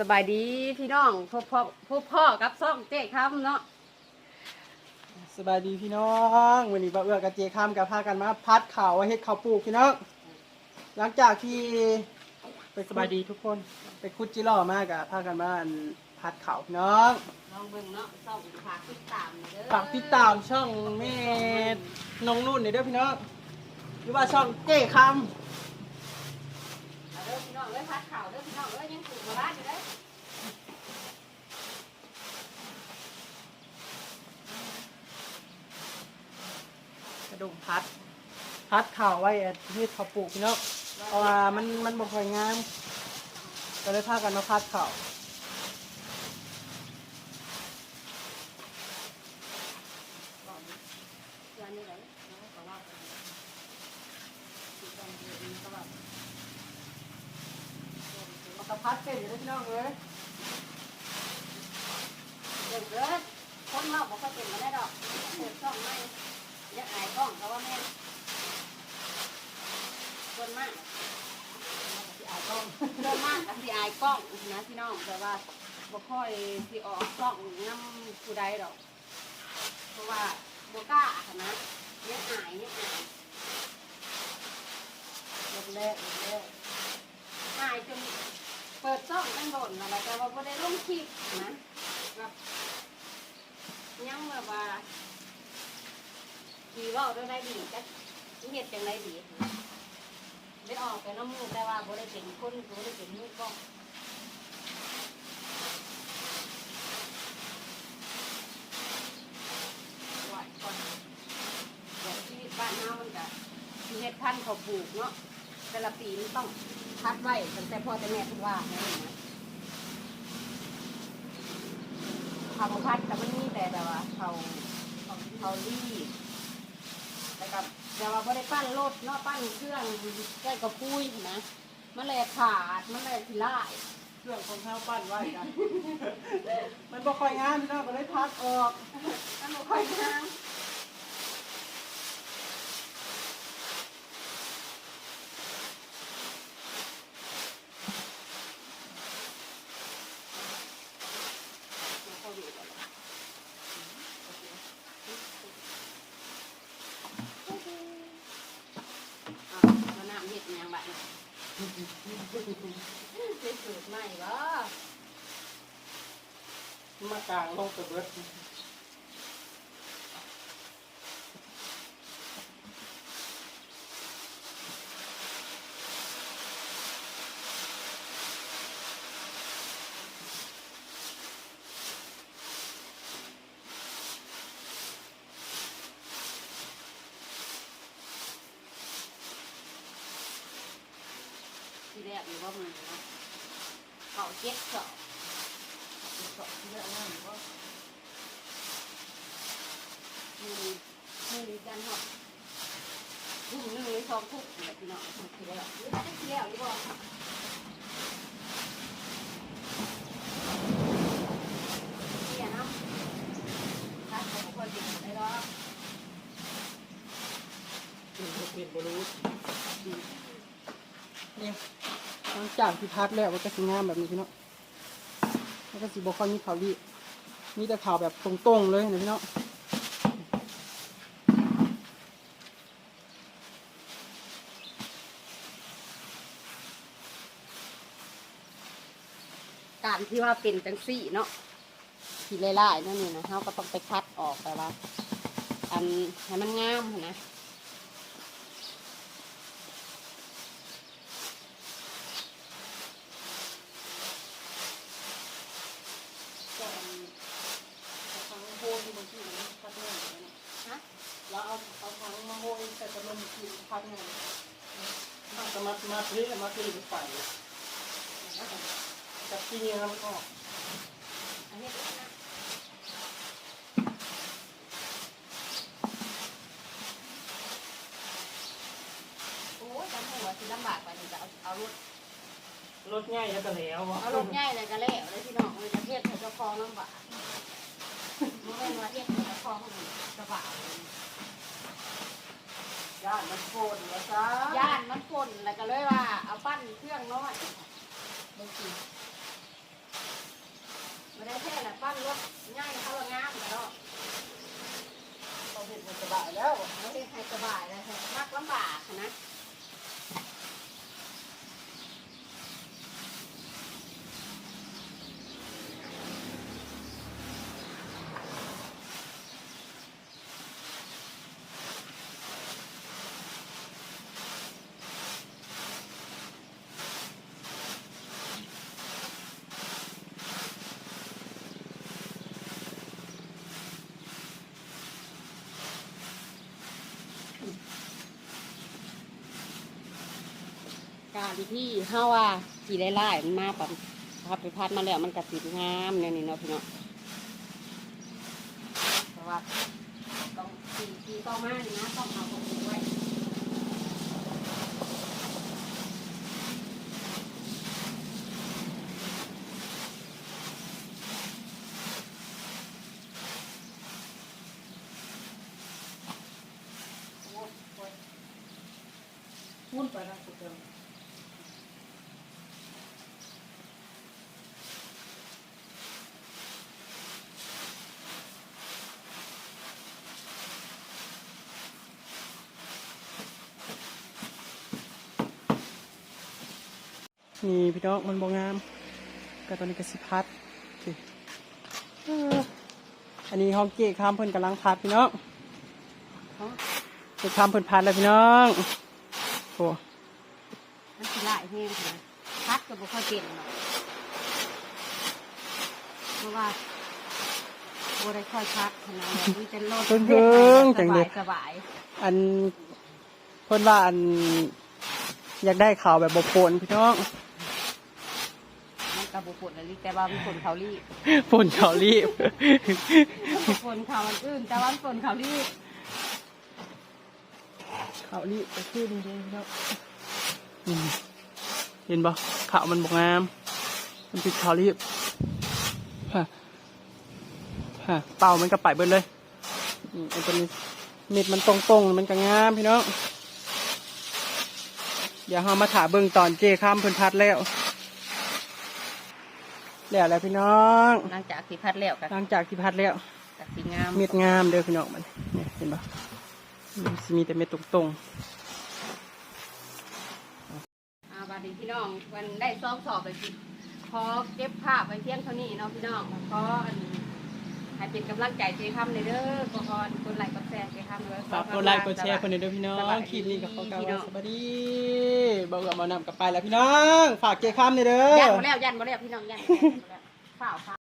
สบายดีพี่น้องพบพ่อพบพ่อกับซ่องเจ๊คำเนาะสบายดีพี่น้องวันนี้บ่าวเอื้อกับเจคำกับพากันมาพัดข่าวว่าเฮ็ดข้าวปลูกพี่น้องหลังจากที่ไปสบายดีทุกคน ไปคุดจิร่อมากกับพากันมาอันพัดข่าวพี่น้องลองเบิ่งเนาะซ่องฝากติดตามเด้อฝากติดตามช่องแม่น้องนุ่นหน่อยเด้อพี่น้องหรือว่าช่องเจคเอาเด้อพี่น้องเด้อพัดข่าวเด้อพี่น้องเด้อยังถูกมาบ้านอยู่เด้อำกระ ดุมพัด พัดข่าวไว้เฮ็ดข้าวปลูกพี่น้องเพราะว่ามันมันบ่ค่อยงาม ก็เลยพากันมาพัดข่าวเดือนนี้เลยเนาะก็ว่าไปสิตอนเดือนนี้ก็แบบมันก็พัดเป็นอยู่เด้อพี่น้องเอ้ยเดือนเกิดคนเราบอกว่าเป็นมาได้ดอกเปิดช่องไม่ อยักอายกล้องเขาว่าแม่นคนมากสิอายกล้องเริ่มมากกับที่อายกล้องนะพี่น้องแต่ว่าบ่ค่อยสิออกกล้องน้ำผู้ใดดอก เพราะว่าบ่กล้าค่ะนะเนี่ยอายเนี่ยอายรถแรกรถแรกอายจนเปิดช่องตั้งโดนอะไรแต่ว่าบ่ได้ลงคลิปนะแบบยังแบบว่า ดีเว่าได้ได้ดีจักเฮ็ดจังไดดีได้ออกไปน้ำมูกแต่ว่าบ่ได้เป็นคนบ่ได้เป็นมือกล้องไหวก่อนเดี๋ยวชีวิตบ้านเฮามันก็มีเฮ็ดพันธุ์เขาปลูกเนาะแต่ละปีมันต้องพัดไว้ตั้งแต่พ่อแต่แม่พูดว่านั่นเองนะเขาพัดแต่มันมีแต่แบบว่าเขาเขารีบ ดแล้วก็แต่ว่าบ่ได้ปั้นรถเนาะปั้นเครื่องแก้กระพุ้ยนะมันเลยขาดมันเลยพิล่าย เครื่องของข้าวปั้นไว้กัน มันบ่ค่อยงามพี่น้องก็เลยพัดออก มันบ่ค่อยงาม อะมาน้ำเห็ดแมงบัดนี้ เป็นสูตรใหม่บ่มากลางลงกับเบิด แรกหรือว่ามือเนะเขาเจ็ดสอบเจ็ดสอบที่แรกว่าหรือว่ามือมือดีกันเหรอทุ่มหนึ่งหรือสองทุ่มแบบพี่น้องทุ่มที่แล้วหรือได้ที่แล้วหรือเปล่าเสียน้ำถ้าเขาบอกว่าเด็กได้หรอก เป็นบ่เป็นบ่รู้นี่หลัง จากที่พัดแล้วมันก็สิงามแบบนี้พี่น้องแล้วก็สิบ่ค่อยมีขาวรีมีแต่ขาวแบบตรงๆเลยนะพี่น้องการที่ว่าเป็นจังซี่เนาะที่ไล่ๆนั่นนี่นะเขาก็ต้องไปคัดออกแต่ว่า อันให้มันงามนะแต่อัน ทางโฮยบางทีมันพัดง่ายนะ ฮะ แล้วเอาเอาทางมาโฮยใส่กระลมทีพัดง่ายมันจะมามาเทมาเทไปใส่จับที่นี่มันออกอันนี้ก็นะโอ้ยจำหัวสิลำบากกว่านี้จะเอาเอารถรถง่ายแล้วก็แล้วเอารถง่ายเลยก็แล้วเลยพี่น้องเลยจะเทศให้เจ้าของลำบากมันไม่มาเทศ ของกระบะย่านมันโคตรอจ๊ะย่านมันฝนแล้วก็เลยว่า เอาปั้นเครื่องน้อยบางที การที่เฮาว่าสีไล่ๆมันมาปั๊บพัดไปพัดมาแล้วมันกระติดงามเนี่ยนี่เนาะพี่เนาะแต่ว่าต้องสีสีต้องมานี่นะต้องเอาตรงนี้ไว้พุ่นไปนะสุดเดิม นี่พี่น้องมันบงามก็ตอนนี้ก็สิพัดโอเคเอออันนี้ห้องเก๊ข้ามเพิ่นกำลังพัดพี่น้องเนาะเก๊ข้ามเพิ่นพัดแล้วพี่น้องโอ้มันสิไล่แห้งนะพัดก็บ่ค่อยเป็นหรอกเพราะว่าบ่ได้ค่อยพัดขนาดนี้จะโลดเพิ่งๆจังเลยสบายอันเพิ่นว่าอันอยากได้ข่าวแบบบโพนพี่น้องๆมัน กระบุปวดอะไรแต่ว่ามันฝนเขารีบฝนเขารีบฝนเขามันอื่น แต่ว่ามันฝนเขารีบเขารีบไปขึ้นจริงๆพี่น้องอืมเห็นบ่ข่าวมันบกงาม มันติดเขารีบฮะฮะเป่ามันก็ไปเบิดเลยอืมอันตัวนี้เม็ดมันตรงๆมันก็งามพี่น้องเดี๋ยวเรามาถาเบิ่งตอนเจข้ามเพิ่นพัดแล้ว แล้วแล้วพี่น้องหลังจากที่พัดแล้วกับหลังจากที่พัดแล้วกับสีงามเม็ดงามเด้อพี่น้องมันเนี่ยเห็นปะมันสิมีแต่เม็ดตรงอ่าบาดนีพี่น้องวันได้ซ้อมสอบไปสิขอเก็บภาพไปเพียงเท่านี้เนาะพี่น้องขออัน ให้เป็นกำลังใจเจคำเลยเด้อก็ขอกดไลค์กดแชร์เจคำเลยๆฝากกดไลค์กดแชร์คนเดียวเด้อพี่น้อสบายงดีคลิปนี้กับเขากล่าวพี่น้ว่าองสวัสดีบอกกับหมอนำกลับไปแล้วพี่น้อง ฝากเจค้ามเลยเด้ยันอบ่แล้วยันบ่แล้วพี่น้องยันบ่แล้วเปล่าค่ะ